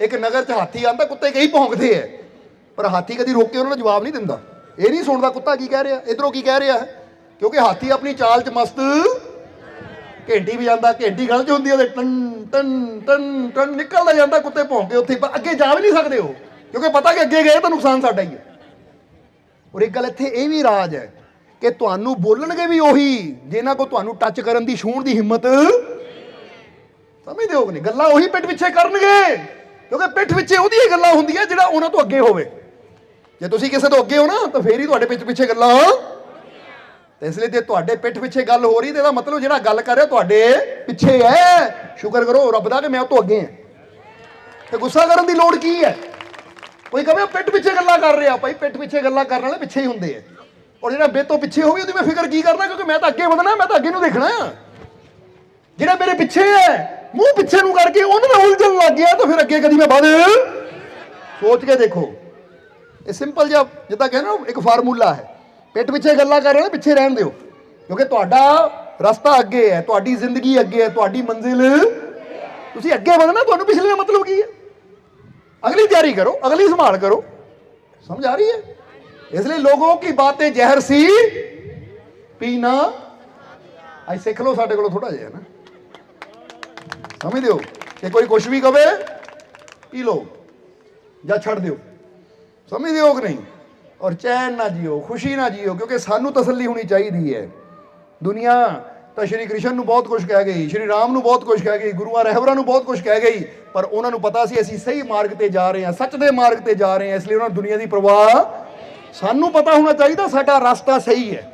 ਇੱਕ ਨਗਰ 'ਚ ਹਾਥੀ ਆਂਦਾ ਕੁੱਤੇ ਕਈ ਭੌਂਕਦੇ ਐ। ਪਰ ਹਾਥੀ ਕਦੀ ਰੋਕ ਕੇ ਉਹਨਾਂ ਨੂੰ ਜਵਾਬ ਨਹੀਂ ਦਿੰਦਾ। ਇਹ ਨਹੀਂ ਸੁਣਦਾ ਕੁੱਤਾ ਕੀ ਕਹਿ ਰਿਹਾ। ਇਧਰੋਂ ਕੀ ਕਹਿ ਰਿਹਾ? ਹੈ ਕਿਉਂਕਿ ਹਾਥੀ ਆਪਣੀ ਚਾਲ 'ਚ ਮਸਤ ਘੰਟੀ ਵੀ ਜਾਂਦਾ, ਘੰਟੀ ਗਲ 'ਚ ਹੁੰਦੀ ਉਹਦੇ, ਟਨ ਟਨ ਟਨ ਟਨ, ਨਿਕਲਦਾ ਜਾਂਦਾ ਕੁੱਤੇ ਭੌਂਕੇ ਉੱਥੇ। ਪਰ ਅੱਗੇ ਜਾ ਵੀ ਨਹੀਂ ਸਕਦੇ ਉਹ, ਕਿਉਂਕਿ ਪਤਾ ਕਿ ਅੱਗੇ ਗਏ ਤਾਂ ਨੁਕਸਾਨ ਸਾਡਾ ਹੀ ਹੈ ਔਰ ਇੱਕ ਗੱਲ ਇੱਥੇ ਇਹ ਵੀ ਰਾਜ ਹੈ ਕਿ ਤੁਹਾਨੂੰ ਬੋਲਣਗੇ ਵੀ ਉਹੀ, ਜਿਨ੍ਹਾਂ ਕੋ ਤੁਹਾਨੂੰ ਟੱਚ ਕਰਨ ਦੀ, ਛੂਹਣ ਦੀ ਹਿੰਮਤ ਸਮਝਦੇ ਹੋ ਕਿ ਨਹੀਂ? ਗੱਲਾਂ ਉਹੀ ਪਿੱਠ ਪਿੱਛੇ ਕਰਨਗੇ। ਕਿਉਂਕਿ ਪਿੱਠ ਪਿੱਛੇ ਉਹਦੀਆਂ ਹੀ ਗੱਲਾਂ ਹੁੰਦੀਆਂ ਜਿਹੜਾ ਉਹਨਾਂ ਤੋਂ ਅੱਗੇ ਹੋਵੇ। ਜੇ ਤੁਸੀਂ ਕਿਸੇ ਤੋਂ ਅੱਗੇ ਹੋ ਨਾ, ਤਾਂ ਫੇਰ ਹੀ ਤੁਹਾਡੇ ਪਿੱਛੇ ਪਿੱਛੇ ਗੱਲਾਂ ਤੇ ਇਸ ਲਈ ਜੇ ਤੁਹਾਡੇ ਪਿੱਠ ਪਿੱਛੇ ਗੱਲ ਹੋ ਰਹੀ, ਤੇ ਇਹਦਾ ਮਤਲਬ ਜਿਹੜਾ ਗੱਲ ਕਰ ਰਿਹਾ ਤੁਹਾਡੇ ਪਿੱਛੇ ਹੈ। ਸ਼ੁਕਰ ਕਰੋ, ਰੱਬ ਦਾ ਕਿ ਮੈਂ ਉਹ ਤੋਂ ਅੱਗੇ ਹਾਂ। ਤੇ ਗੁੱਸਾ ਕਰਨ ਦੀ ਲੋੜ ਕੀ ਹੈ? ਕੋਈ ਕਹੇ, ਪਿੱਠ ਪਿੱਛੇ ਗੱਲਾਂ ਕਰ ਰਿਹਾ, ਭਾਈ ਪਿੱਠ ਪਿੱਛੇ ਗੱਲਾਂ ਕਰਨ ਵਾਲੇ ਪਿੱਛੇ ਹੀ ਹੁੰਦੇ ਆ। ਔਰ ਜਿਹੜਾ ਬੇ ਤੋਂ ਪਿੱਛੇ ਹੋਵੇ, ਉਹਦੀ ਮੈਂ ਫਿਕਰ ਕੀ ਕਰਨਾ, ਕਿਉਂਕਿ ਮੈਂ ਤਾਂ ਅੱਗੇ ਵਧਣਾ, ਮੈਂ ਤਾਂ ਅੱਗੇ ਨੂੰ ਦੇਖਣਾ। ਜਿਹੜਾ ਮੇਰੇ ਪਿੱਛੇ ਹੈ ਮੂੰਹ ਪਿੱਛੇ ਨੂੰ ਕਰਕੇ ਉਹਨੂੰ ਮੈਂ ਉਲਝਣ ਲੱਗ ਗਿਆ ਤਾਂ ਫਿਰ ਅੱਗੇ ਕਦੀ ਮੈਂ ਵਧ। ਸੋਚ ਕੇ ਦੇਖੋ। ਇਹ ਸਿੰਪਲ ਜਿਹਾ ਜਿੱਦਾਂ ਕਹਿੰਦੇ ਨਾ, ਇੱਕ ਫਾਰਮੂਲਾ ਹੈ। ਪਿੱਠ ਪਿੱਛੇ ਗੱਲਾਂ ਕਰ ਰਹੇ ਹੋ ਪਿੱਛੇ ਰਹਿਣ ਦਿਓ। ਕਿਉਂਕਿ ਤੁਹਾਡਾ ਰਸਤਾ ਅੱਗੇ ਹੈ, ਤੁਹਾਡੀ ਜ਼ਿੰਦਗੀ ਅੱਗੇ ਹੈ, ਤੁਹਾਡੀ ਮੰਜ਼ਿਲ। ਤੁਸੀਂ ਅੱਗੇ ਵਧਣਾ, ਤੁਹਾਨੂੰ ਪਿਛਲੇ ਦਾ ਮਤਲਬ ਕੀ ਹੈ? ਅਗਲੀ ਤਿਆਰੀ ਕਰੋ, ਅਗਲੀ ਸੰਭਾਲ ਕਰੋ। ਸਮਝ ਆ ਰਹੀ ਹੈ? ਇਸ ਲਈ ਲੋਗੋਂ ਕੀ ਬਾतें ਜ਼ਹਿਰ ਸੀ? ਪੀਣਾ। ਅੱਜ ਸਿੱਖ ਲਓ ਸਾਡੇ ਕੋਲੋਂ ਥੋੜਾ ਜਿਹਾ ਨਾ। ਸਮਝਦੇ ਹੋ ਕਿ ਕੋਈ ਕੁਝ ਵੀ ਕਵੇ, ਪੀ ਲਓ ਜਾਂ ਛੱਡ ਦਿਓ। ਸਮਝਦੇ ਹੋ ਕਿ ਨਹੀਂ? ਔਰ ਚੈਨ ਨਾ ਜੀਓ, ਖੁਸ਼ੀ ਨਾ ਜੀਓ, ਕਿਉਂਕਿ ਸਾਨੂੰ ਤਸੱਲੀ ਹੋਣੀ ਚਾਹੀਦੀ ਹੈ। ਦੁਨੀਆ ਤਾਂ ਸ਼੍ਰੀ ਕ੍ਰਿਸ਼ਨ ਨੂੰ ਬਹੁਤ ਕੁਝ ਕਹਿ ਗਈ, ਸ਼੍ਰੀ ਰਾਮ ਨੂੰ ਬਹੁਤ ਕੁਝ ਕਹਿ ਗਈ, ਗੁਰੂਆਂ ਰਹਿਬਰਾਂ ਨੂੰ ਬਹੁਤ ਕੁਝ ਕਹਿ ਗਈ, ਪਰ ਉਹਨਾਂ ਨੂੰ ਪਤਾ ਸੀ ਅਸੀਂ ਸਹੀ ਮਾਰਗ ਤੇ ਜਾ ਰਹੇ ਹਾਂ, ਸੱਚ ਦੇ ਮਾਰਗ ਤੇ ਜਾ ਰਹੇ ਹਾਂ, ਇਸ ਲਈ ਉਹਨਾਂ ਨੂੰ ਦੁਨੀਆ ਦੀ ਪਰਵਾਹ ਸਾਨੂੰ ਪਤਾ ਹੋਣਾ ਚਾਹੀਦਾ ਸਾਡਾ ਰਸਤਾ ਸਹੀ ਹੈ।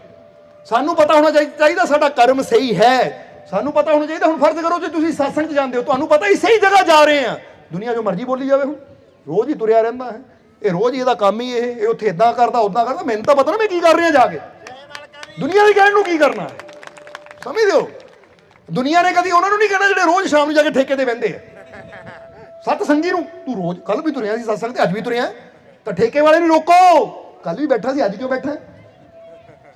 ਸਾਨੂੰ ਪਤਾ ਹੋਣਾ ਚਾਹੀ- ਚਾਹੀਦਾ ਸਾਡਾ ਕਰਮ ਸਹੀ ਹੈ। ਸਾਨੂੰ ਪਤਾ ਹੋਣਾ ਚਾਹੀਦਾ, ਹੁਣ ਫਰਜ਼ ਕਰੋ ਜੇ ਤੁਸੀਂ satsang 'ਚ ਜਾਂਦੇ ਹੋ, ਤੁਹਾਨੂੰ ਪਤਾ ਹੀ ਸਹੀ ਜਗ੍ਹਾ ਜਾ ਰਹੇ ਆ ਦੁਨੀਆ ਜੋ ਮਰਜ਼ੀ ਬੋਲੀ ਜਾਵੇ ਹੁਣ, ਰੋਜ਼ ਹੀ ਤੁਰਿਆ ਰਹਿੰਦਾ ਹੈ। ਇਹ ਰੋਜ਼ ਹੀ ਇਹਦਾ ਕੰਮ ਹੀ ਇਹ ਇਹ ਉੱਥੇ ਇਦਾਂ ਕਰਦਾ ਉਦਾਂ ਕਰਦਾ, ਮੈਨੂੰ ਤਾਂ ਪਤਾ ਨਾ ਮੈਂ ਕੀ ਕਰ ਰਿਹਾ ਜਾ ਕੇ। ਦੁਨੀਆ ਦੇ ਕਹਿਣ ਨੂੰ ਕੀ ਕਰਨਾ ਹੈ? ਸਮਝਦੇ ਹੋ? ਦੁਨੀਆ ਨੇ ਕਦੀ ਉਹਨਾਂ ਨੂੰ ਨਹੀਂ ਕਹਿਣਾ ਜਿਹੜੇ ਰੋਜ਼ ਸ਼ਾਮ ਨੂੰ ਜਾ ਕੇ ਠੇਕੇ ਤੇ ਬਹਿੰਦੇ ਆ। ਸਤ ਸੰਗੀ ਨੂੰ, ਤੂੰ ਰੋਜ਼ ਕੱਲ ਵੀ ਤੁਰਿਆ ਸੀ ਸਤਸੰਗ ਤੇ, ਅੱਜ ਵੀ ਤੁਰਿਆ। ਤਾਂ ਠੇਕੇ ਵਾਲੇ ਨੂੰ ਰੋਕੋ। ਕੱਲ ਵੀ ਬੈਠਾ ਸੀ, ਅੱਜ ਕਿਉਂ ਬੈਠਾ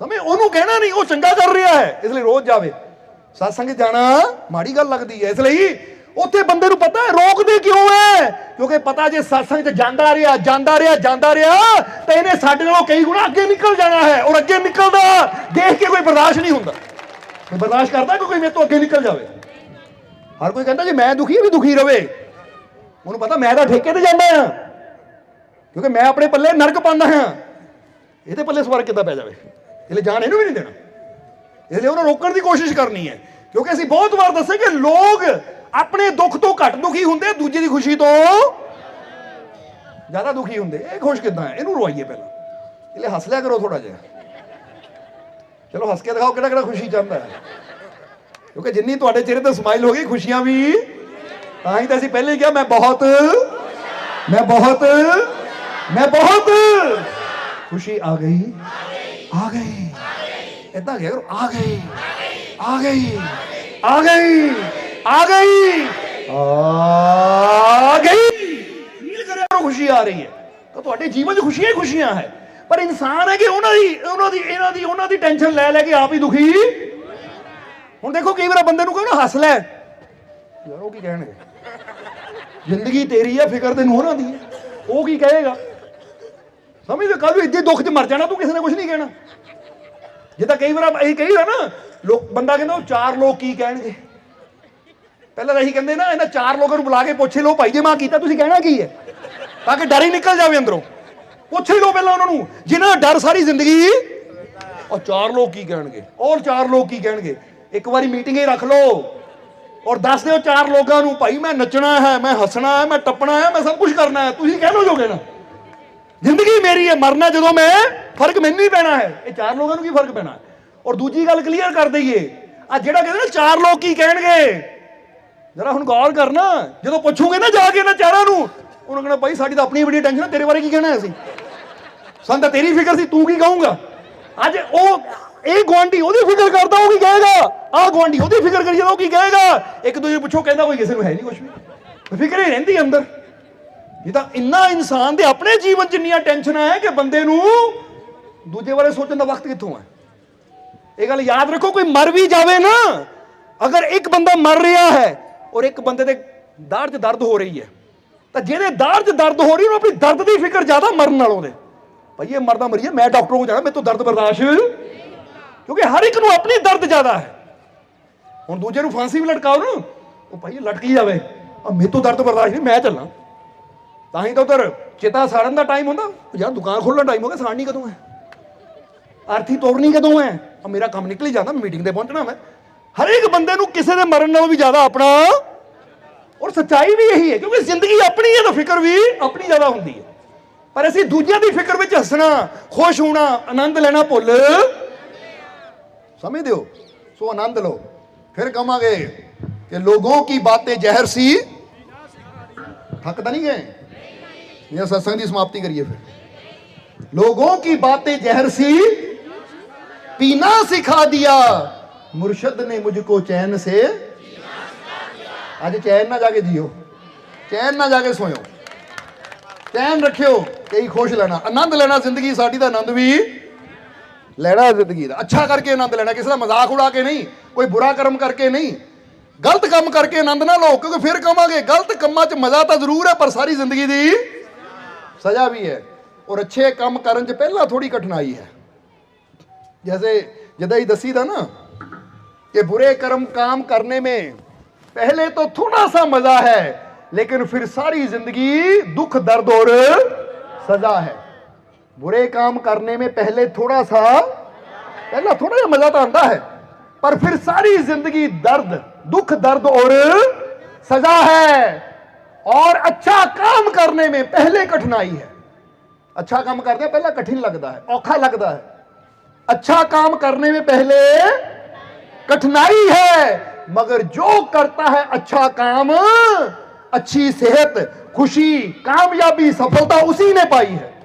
ਸਮਝ, ਉਹਨੂੰ ਕਹਿਣਾ ਨਹੀਂ, ਉਹ ਚੰਗਾ ਕਰ ਰਿਹਾ ਹੈ, ਇਸ ਲਈ ਰੋਜ਼ ਜਾਵੇ। ਸਤਸੰਗ ਜਾਣਾ ਮਾੜੀ ਗੱਲ ਲੱਗਦੀ ਹੈ, ਇਸ ਲਈ ਉੱਥੇ ਬੰਦੇ ਨੂੰ ਪਤਾ ਹੈ, ਰੋਕਦੇ ਕਿਉਂ ਹੈ? ਕਿਉਂਕਿ ਪਤਾ ਜੇ ਸਤਸੰਗ ਚ ਜਾਂਦਾ ਰਿਹਾ ਜਾਂਦਾ ਰਿਹਾ ਜਾਂਦਾ ਰਿਹਾ, ਤਾਂ ਇਹਨੇ ਸਾਡੇ ਨਾਲੋਂ ਕਈ ਗੁਣਾ ਅੱਗੇ ਨਿਕਲ ਜਾਣਾ ਹੈ ਔਰ ਅੱਗੇ ਨਿਕਲਦਾ, ਦੇਖ ਕੇ ਕੋਈ ਬਰਦਾਸ਼ਤ ਨਹੀਂ ਹੁੰਦਾ। ਕੋਈ ਬਰਦਾਸ਼ਤ ਕਰਦਾ ਕਿ ਕੋਈ ਮੇਰੇ ਤੋਂ ਅੱਗੇ ਨਿਕਲ ਜਾਵੇ? ਹਰ ਕੋਈ ਕਹਿੰਦਾ ਜੇ ਮੈਂ ਦੁਖੀ ਵੀ ਦੁਖੀ ਰਵੇ। ਉਹਨੂੰ ਪਤਾ ਮੈਂ ਤਾਂ ਠੇਕੇ ਤੇ ਜਾਂਦਾ ਹਾਂ। ਕਿਉਂਕਿ ਮੈਂ ਆਪਣੇ ਪੱਲੇ ਨਰਕ ਪਾਉਂਦਾ ਹਾਂ। ਇਹਦੇ ਪੱਲੇ ਸਵਰਗ ਕਿੱਦਾਂ ਪੈ ਜਾਵੇ? ਇਹ ਜਾਣ ਇਹਨੂੰ ਵੀ ਨਹੀਂ ਦੇਣਾ। ਇਸ ਲਈ ਉਹਨੂੰ ਰੋਕਣ ਦੀ ਕੋਸ਼ਿਸ਼ ਕਰਨੀ ਹੈ। ਕਿਉਂਕਿ ਅਸੀਂ ਬਹੁਤ ਵਾਰ ਦੱਸੇ ਕਿ ਲੋਕ ਆਪਣੇ ਦੁੱਖ ਤੋਂ ਘੱਟ ਦੁਖੀ ਹੁੰਦੇ, ਦੂਜੇ ਦੀ ਖੁਸ਼ੀ ਤੋਂ ਜ਼ਿਆਦਾ ਦੁਖੀ ਹੁੰਦੇ। ਇਹ ਖੁਸ਼ ਕਿੱਦਾਂ ਹੈ? ਇਹਨੂੰ ਰਵਾਈਏ ਪਹਿਲਾਂ। ਇਹ ਹੱਸ ਲਿਆ ਕਰੋ ਥੋੜਾ ਜਿਹਾ। ਚਲੋ ਹੱਸ ਕੇ ਦਿਖਾਓ ਕਿਹੜਾ ਕਿਹੜਾ ਖੁਸ਼ੀ ਚਾਹੁੰਦਾ ਹੈ। ਕਿਉਂਕਿ ਜਿੰਨੀ ਤੁਹਾਡੇ ਚਿਹਰੇ ਤੇ ਸਮਾਈਲ ਹੋ ਗਈ, ਖੁਸ਼ੀਆਂ ਵੀ, ਤਾਂ ਹੀ ਤਾਂ ਅਸੀਂ ਪਹਿਲੇ ਹੀ ਕਿਹਾ, ਮੈਂ ਬਹੁਤ ਮੈਂ ਬਹੁਤ ਮੈਂ ਬਹੁਤ ਖੁਸ਼ੀ ਆ ਗਈ ਆ ਗਈ। ਇਦਾਂ ਕਿਹਾ ਕਰੋ ਆ ਗਈ ਆ ਗਈ ਆ ਗਈ ਆ ਗਈ ਆ ਗਈ ਫੀਲ ਕਰਿਆ ਕਰੋ ਖੁਸ਼ੀ ਆ ਰਹੀ ਹੈ ਤਾਂ ਤੁਹਾਡੇ ਜੀਵਨ 'ਚ ਖੁਸ਼ੀਆਂ ਹੀ ਖੁਸ਼ੀਆਂ ਹੈ ਪਰ ਇਨਸਾਨ ਹੈ ਕਿ ਉਹਨਾਂ ਦੀ ਉਹਨਾਂ ਦੀ ਇਹਨਾਂ ਦੀ ਉਹਨਾਂ ਦੀ ਟੈਨਸ਼ਨ ਲੈ ਲੈ ਕੇ ਆਪ ਹੀ ਦੁਖੀ ਹੁਣ ਦੇਖੋ ਕਈ ਵਾਰ ਬੰਦੇ ਨੂੰ ਕਹੋ ਨਾ ਹੱਸ ਲੈ ਯਾਰ ਉਹ ਕੀ ਕਹਿਣਗੇ ਜ਼ਿੰਦਗੀ ਤੇਰੀ ਆ ਫਿਕਰ ਤੈਨੂੰ ਉਹਨਾਂ ਦੀ ਹੈ ਉਹ ਕੀ ਕਹੇਗਾ ਸਮਝਦੇ ਕੱਲ ਨੂੰ ਇੱਥੇ ਦੁੱਖ 'ਚ ਮਰ ਜਾਣਾ ਤੂੰ ਕਿਸੇ ਨੇ ਕੁਝ ਨਹੀਂ ਕਹਿਣਾ ਜਿੱਦਾਂ ਕਈ ਵਾਰ ਅਸੀਂ ਕਹੀਦਾ ਨਾ ਲੋਕ ਬੰਦਾ ਕਹਿੰਦਾ ਉਹ ਚਾਰ ਲੋਕ ਕੀ ਕਹਿਣਗੇ? ਪਹਿਲਾਂ ਤਾਂ ਅਸੀਂ ਕਹਿੰਦੇ ਨਾ, ਇਹਨਾਂ ਚਾਰ ਲੋਕਾਂ ਨੂੰ ਬੁਲਾ ਕੇ ਪੁੱਛ ਲਓ, ਭਾਈ ਜੇ ਮਾਂ ਕੀਤਾ, ਤੁਸੀਂ ਕਹਿਣਾ ਕੀ ਹੈ? ਤਾਂ ਕਿ ਡਰ ਹੀ ਨਿਕਲ ਜਾਵੇ ਅੰਦਰੋਂ। ਪੁੱਛ ਹੀ ਪਹਿਲਾਂ ਉਹਨਾਂ ਨੂੰ, ਜਿਨ੍ਹਾਂ ਡਰ ਸਾਰੀ ਜ਼ਿੰਦਗੀ ਉਹ ਚਾਰ ਲੋਕ ਕੀ ਕਹਿਣਗੇ? ਔਰ ਚਾਰ ਲੋਕ ਕੀ ਕਹਿਣਗੇ? ਇੱਕ ਵਾਰੀ ਮੀਟਿੰਗ ਹੀ ਰੱਖ ਲਓ ਔਰ ਦੱਸ ਦਿਓ ਚਾਰ ਲੋਕਾਂ ਨੂੰ, ਭਾਈ ਮੈਂ ਨੱਚਣਾ ਹੈ, ਮੈਂ ਹੱਸਣਾ ਹੈ, ਮੈਂ ਟੱਪਣਾ ਹੈ, ਮੈਂ ਸਭ ਕੁਝ ਕਰਨਾ ਹੈ। ਤੁਸੀਂ ਕਹਿ ਲਓ ਜੋ ਕਹਿਣਾ ਜ਼ਿੰਦਗੀ ਮੇਰੀ ਹੈ, ਮਰਨਾ ਜਦੋਂ ਮੈਂ, ਫ਼ਰਕ ਮੈਨੂੰ ਹੀ ਪੈਣਾ ਹੈ। ਇਹ ਚਾਰ ਲੋਕਾਂ ਨੂੰ ਕੀ ਫ਼ਰਕ ਪੈਣਾ ਔਰ ਦੂਜੀ ਗੱਲ ਕਲੀਅਰ ਕਰ ਦਈਏ, ਆ ਜਿਹੜਾ ਕਹਿੰਦੇ ਨਾ ਚਾਰ ਲੋਕ ਕੀ ਕਹਿਣਗੇ? ਜਰਾ ਹੁਣ ਗੌਰ ਕਰਨਾ, ਜਦੋਂ ਪੁੱਛੋਗੇ ਨਾ ਜਾ ਕੇ ਇਹਨਾਂ ਚਾਰਾਂ ਨੂੰ, ਉਹਨਾਂ ਕਹਿੰਦਾ, ਭਾਈ, ਸਾਡੀ ਤਾਂ ਆਪਣੀ ਬੜੀ ਟੈਨਸ਼ਨ ਹੈ, ਤੇਰੇ ਬਾਰੇ ਕੀ ਕਹਿਣਾ ਅਸੀਂ? ਸਾਨੂੰ ਤਾਂ ਤੇਰੀ ਫਿਕਰ ਸੀ, ਤੂੰ ਕੀ ਕਹੂੰਗਾ? ਅੱਜ ਉਹ, ਇਹ ਗੁਆਂਢੀ ਉਹਦੀ ਫਿਕਰ ਕਰਦਾ, ਉਹ ਕੀ ਕਹੇਗਾ? ਆਹ ਗੁਆਂਢੀ ਉਹਦੀ ਫਿਕਰ ਕਰੀ ਜਾਂਦਾ, ਉਹ ਕੀ ਕਹੇਗਾ? ਇੱਕ ਦੂਜੇ ਨੂੰ ਪੁੱਛੋ, ਕਹਿੰਦਾ ਕੋਈ ਕਿਸੇ ਨੂੰ ਹੈ ਨਹੀਂ ਕੁਝ ਵੀ। ਫਿਕਰ ਹੀ ਰਹਿੰਦੀ ਅੰਦਰ। ਇਹ ਤਾਂ ਇੰਨਾ ਇਨਸਾਨ ਦੇ ਆਪਣੇ ਜੀਵਨ ਚ ਇੰਨੀਆਂ ਟੈਨਸ਼ਨਾਂ ਹੈ ਕਿ ਬੰਦੇ ਨੂੰ ਦੂਜੇ ਬਾਰੇ ਸੋਚਣ ਦਾ ਵਕਤ ਕਿੱਥੋਂ ਹੈ ਇਹ ਗੱਲ ਯਾਦ ਰੱਖੋ, ਕੋਈ ਮਰ ਵੀ ਜਾਵੇ ਨਾ, ਅਗਰ ਇੱਕ ਬੰਦਾ ਮਰ ਰਿਹਾ ਹੈ ਔਰ ਇੱਕ ਬੰਦੇ ਦੇ ਦਾੜ 'ਚ ਦਰਦ ਹੋ ਰਹੀ ਹੈ, ਤਾਂ ਜਿਹਦੇ ਦਾੜ 'ਚ ਦਰਦ ਹੋ ਰਹੀ ਉਹਨੂੰ ਆਪਣੀ ਦਰਦ ਦੀ ਫਿਕਰ ਜ਼ਿਆਦਾ ਮਰਨ ਨਾਲੋਂ ਦੇ। ਭਾਈ, ਇਹ ਮਰਦਾ ਮਰੀਏ, ਮੈਂ ਡਾਕਟਰ ਕੋਲ ਜਾਣਾ, ਮੇਰੇ ਤੋਂ ਦਰਦ ਬਰਦਾਸ਼ਤ ਕਿਉਂਕਿ ਹਰ ਇੱਕ ਨੂੰ ਆਪਣੀ ਦਰਦ ਜ਼ਿਆਦਾ ਹੈ। ਹੁਣ ਦੂਜੇ ਨੂੰ ਫਾਂਸੀ ਵੀ ਲਟਕਾਓ ਨਾ, ਉਹ ਭਾਈ ਲਟਕੀ ਜਾਵੇ ਆ ਮੇਰੇ ਤੋਂ ਦਰਦ ਬਰਦਾਸ਼ਤ ਨਹੀਂ, ਮੈਂ ਚੱਲਾਂ। ਤਾਂ ਹੀ ਤਾਂ ਉਧਰ ਚਿਤਾ ਸਾੜਨ ਦਾ ਟਾਈਮ ਹੁੰਦਾ। ਯਾਰ ਦੁਕਾਨ ਖੋਲਣ ਦਾ ਟਾਈਮ ਹੋ ਗਿਆ, ਸਾੜਨੀ ਕਦੋਂ ਹੈ? ਆਰਥੀ ਤੋੜਨੀ ਕਦੋਂ ਹੈ? ਆ ਮੇਰਾ ਕੰਮ ਨਿਕਲ ਹੀ ਜਾਂਦਾ ਮੀਟਿੰਗ ਤੇ ਪਹੁੰਚਣਾ ਮੈਂ। ਹਰੇਕ ਬੰਦੇ ਨੂੰ ਕਿਸੇ ਦੇ ਮਰਨ ਨਾਲੋਂ ਵੀ ਜ਼ਿਆਦਾ ਆਪਣਾ ਔਰ ਸੱਚਾਈ ਵੀ ਇਹੀ ਹੈ, ਕਿਉਂਕਿ ਜ਼ਿੰਦਗੀ ਆਪਣੀ ਹੈ ਤਾਂ ਫਿਕਰ ਵੀ ਆਪਣੀ ਜ਼ਿਆਦਾ ਹੁੰਦੀ ਹੈ। ਪਰ ਅਸੀਂ ਦੂਜਿਆਂ ਦੀ ਫਿਕਰ ਵਿੱਚ ਹੱਸਣਾ, ਖੁਸ਼ ਹੋਣਾ, ਆਨੰਦ ਲੈਣਾ ਭੁੱਲ ਸਮਝਦੇ ਹੋ ਸੋ ਆਨੰਦ ਲਓ। ਫਿਰ ਕਹਾਂਗੇ ਕਿ ਲੋਗੋਂ ਕੀ ਬਾतें ਜ਼ਹਿਰ ਸੀ? ਥੱਕ ਤਾਂ ਨਹੀਂ ਗਏ? या ਦੀ ਸਮਾਪਤੀ ਕਰੀਏ ਫਿਰ। फिर लोगों की बातें जहर सी पीना सिखा दिया मुर्शद ने मुझको चैन से ਅੱਜ ਚੈਨ ਨਾ ਜਾ ਕੇ ਜੀਓ। ਚੈਨ ਨਾ ਜਾ ਕੇ ਸੋਇਓ। ਚੈਨ ਰੱਖਿਓ ਕਈ ਖੁਸ਼ ਲੈਣਾ। ਆਨੰਦ ਲੈਣਾ ਜ਼ਿੰਦਗੀ, ਸਾਡੀ ਦਾ ਆਨੰਦ ਵੀ ਲੈਣਾ ਜ਼ਿੰਦਗੀ ਦਾ। ਅੱਛਾ ਕਰਕੇ ਆਨੰਦ ਲੈਣਾ, ਕਿਸੇ ਦਾ ਮਜ਼ਾਕ ਉਡਾ ਕੇ ਨਹੀਂ, ਕੋਈ ਬੁਰਾ ਕਰਮ ਕਰਕੇ ਨਹੀਂ। ਗਲਤ ਕੰਮ ਕਰਕੇ ਆਨੰਦ ਨਾ ਲਓ, ਕਿਉਂਕਿ ਫਿਰ ਕਵਾਂਗੇ, ਗਲਤ ਕੰਮਾਂ 'ਚ ਮਜ਼ਾ ਤਾਂ ਜ਼ਰੂਰ ਹੈ, ਪਰ ਸਾਰੀ ਜ਼ਿੰਦਗੀ ਦੀ सजा भी है और अच्छे काम ਕਰਨ ਚ ਪਹਿਲਾਂ ਥੋੜੀ ਕਠਿਨਾਈ ਹੈ जैसे जदा ही दसी था ना कि बुरे कर्म काम करने में पहले तो थोड़ा सा मजा है लेकिन फिर सारी जिंदगी दुख दर्द और सजा है बुरे काम करने में पहले थोड़ा सा पहला थोड़ा सा मजा तो आता है पर फिर सारी जिंदगी दर्द दुख दर्द और सजा है और अच्छा काम करने में पहले कठिनाई है। अच्छा काम करते पहला कठिन लगता है, औखा लगता है। अच्छा काम करने में पहले कठिनाई है, मगर जो करता है अच्छा काम, अच्छी सेहत, खुशी, कामयाबी, सफलता उसी ने पाई है।